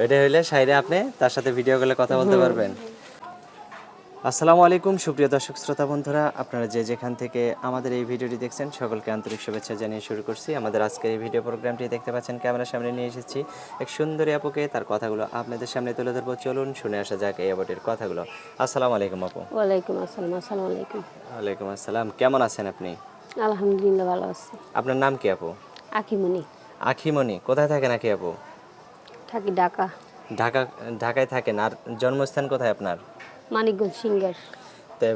ওইটা হইলে সাইডে আপনি তার সাথে ভিডিও কলে কথা বলতে পারবেন। আসসালামু আলাইকুম সুপ্রিয় দর্শক শ্রোতা বন্ধুরা। আপনারা যে যেখান থেকে আমাদের এই ভিডিওটি দেখছেন সকলকে আন্তরিক শুভেচ্ছা জানিয়ে শুরু করছি। আমাদের আজকের এই ভিডিও প্রোগ্রামটি দেখতে পাচ্ছেন ক্যামেরার সামনে নিয়ে এসেছি এক সুন্দরী আপুকে। তার কথাগুলো আপনাদের সামনে তুলে ধরবো। চলুন শুনে আসা যাক এই আপুটির কথাগুলো। আসসালামু আলাইকুম আপু। ওয়ালাইকুম আসসালাম আসসালামু আলাইকুম। ওয়ালাইকুম আসসালাম। কেমন আছেন আপনি? আলহামদুলিল্লাহ ভালো আছি। আপনার নাম কি আপু? আখিমণি আখিমণি কোথায় থাকেন আখি আপু? থাকি ঢাকা। ঢাকা ঢাকায় থাকেন। আর জন্মস্থান কোথায় আপনার? মানিকগঞ্জ সিঙ্গার। তো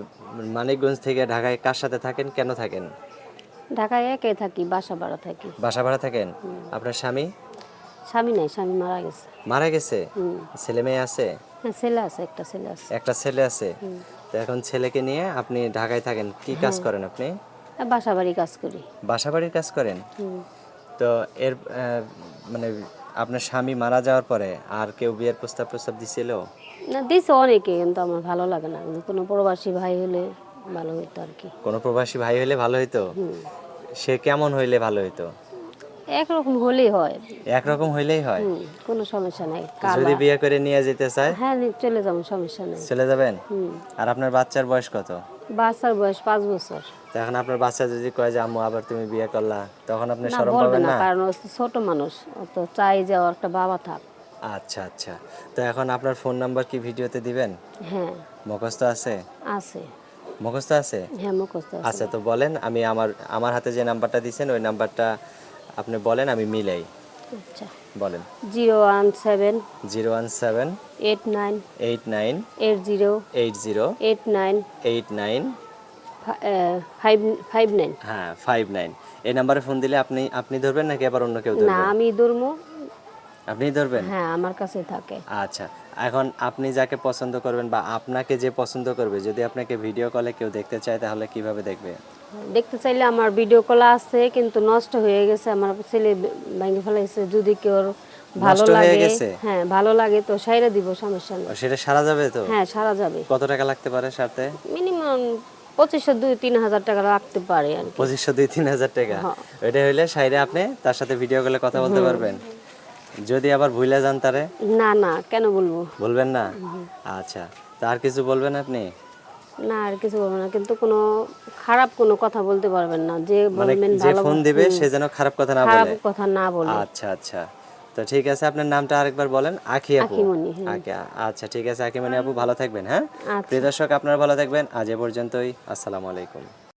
মানিকগঞ্জ থেকে ঢাকায় কার সাথে থাকেন? কেন থাকেন? ঢাকায় একে থাকি বাসা ভাড়া থাকি। বাসা ভাড়া থাকেন? আপনার স্বামী? স্বামী নাই স্বামী মারা গেছে। মারা গেছে? ছেলে মেয়ে আছে? হ্যাঁ ছেলে আছে একটা ছেলে আছে। একটা ছেলে আছে? তো এখন ছেলেকে নিয়ে আপনি ঢাকায় থাকেন। কি কাজ করেন আপনি? আর বাসা বাড়ি কাজ করি। বাসা বাড়ির কাজ করেন? তো এর মানে আপনার স্বামী মারা যাওয়ার পরে আর কেউ বিয়ের প্রস্তাব প্রস্তাব দিছিল? না দিছে অনেকে কিন্তু আমার ভালো লাগে না। কোনো প্রবাসী ভাই হলে ভালো হতো আর কি। কোনো প্রবাসী ভাই হলে ভালো হইতো? সে কেমন হইলে ভালো হইতো? একরকম হলেই হয়। একরকম হইলেই হয়? কোনো সমস্যা নাই। যদি বিয়ে করে নিয়ে যেতে চায়? হ্যাঁ চলে যাব সমস্যা নেই। চলে যাবেন? আর আপনার বাচ্চার বয়স কত? বাচ্চার বয়স পাঁচ বছর। এখন আপনার বাচ্চা যদি কয় যে আম্মু আবার তুমি বিয়ে করলা তখন আপনি শরম পাবেন না না? কারণ ও ছোট মানুষ তো চাই যে ওর একটা বাবা থাক। আচ্ছা আচ্ছা। তো এখন আপনার ফোন নাম্বার কি ভিডিওতে দিবেন? হ্যাঁ। মুখস্থ আছে? আছে। মুখস্থ আছে? হ্যাঁ মুখস্থ আছে। আচ্ছা তো বলেন আমি আমার আমার হাতে যে নাম্বারটা দিয়েছেন ওই নাম্বারটা আপনি বলেন আমি মিলাই। আচ্ছা বলেন। Zero one seven zero one seven eight nine eight nine eight zero eight zero eight nine eight nine five five nine. হ্যাঁ ফাইভ নাইন। এই নাম্বারে ফোন দিলে আপনি আপনি ধরবেন নাকি আবার অন্য কেউ না আমি ধরবো। আপনি ধরবেন? হ্যাঁ আমার কাছে থাকে। আচ্ছা এখন আপনি যাকে পছন্দ করবেন বা আপনাকে যে পছন্দ করবে যদি আপনাকে ভিডিও কলে কেউ দেখতে চায় তাহলে কীভাবে দেখবে? দেখতে চাইলে আমার ভিডিও কল আছে কিন্তু নষ্ট হয়ে গেছে আমার ছেলে ভেঙে ফেলাইছে যদি কেউ ভালো লাগে হ্যাঁ ভালো লাগে তো সাইরা দিব সমস্যা নেই। সেটা সারা যাবে তো? হ্যাঁ সারা যাবে। কত টাকা লাগতে পারে সাথে মিনিমাম পঁচিশশো দুই তিন হাজার টাকা রাখতে পারে আর পঁচিশশো দুই তিন হাজার টাকা? হ্যাঁ। ওইটা হইলে সাইডে আপনি তার সাথে ভিডিও কলে কথা বলতে পারবেন। যদি আবার ভুলে যান তারে? না না কেন বলব? বলবেন না? আচ্ছা তার কিছু বলবেন আপনি? না আর কিছু বলব না কিন্তু কোনো খারাপ কোনো কথা বলতে পারবেন না যে মানে বলবেন যে ফোন দিবে সে যেন খারাপ কথা না বলে। খারাপ কথা না বলে। আচ্ছা আচ্ছা তো ঠিক আছে আপনার নামটা আরেকবার বলেন আখি আপু। আচ্ছা ঠিক আছে আখিমণি আপু ভালো থাকবেন হ্যাঁ? আচ্ছা। প্রিয় দর্শক আপনারা ভালো থাকবেন আজ এ পর্যন্তই আসসালামু আলাইকুম।